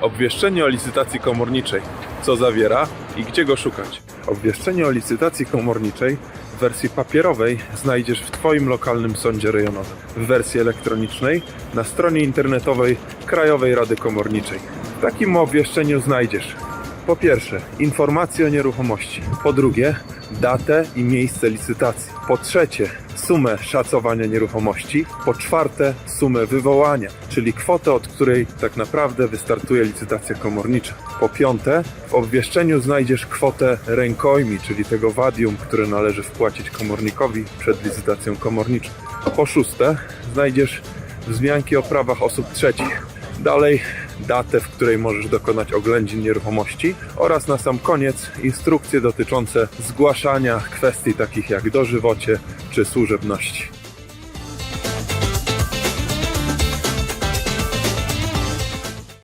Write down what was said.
Obwieszczenie o licytacji komorniczej. Co zawiera i gdzie go szukać? Obwieszczenie o licytacji komorniczej w wersji papierowej znajdziesz w Twoim lokalnym sądzie rejonowym. W wersji elektronicznej na stronie internetowej Krajowej Rady Komorniczej. W takim obwieszczeniu znajdziesz po pierwsze, informacje o nieruchomości. Po drugie, datę i miejsce licytacji. Po trzecie, sumę szacowania nieruchomości. Po czwarte, sumę wywołania, czyli kwotę, od której tak naprawdę wystartuje licytacja komornicza. Po piąte, w obwieszczeniu znajdziesz kwotę rękojmi, czyli tego wadium, które należy wpłacić komornikowi przed licytacją komorniczą. Po szóste, znajdziesz wzmianki o prawach osób trzecich. Dalej datę, w której możesz dokonać oględzin nieruchomości oraz na sam koniec instrukcje dotyczące zgłaszania kwestii takich jak dożywocie czy służebności.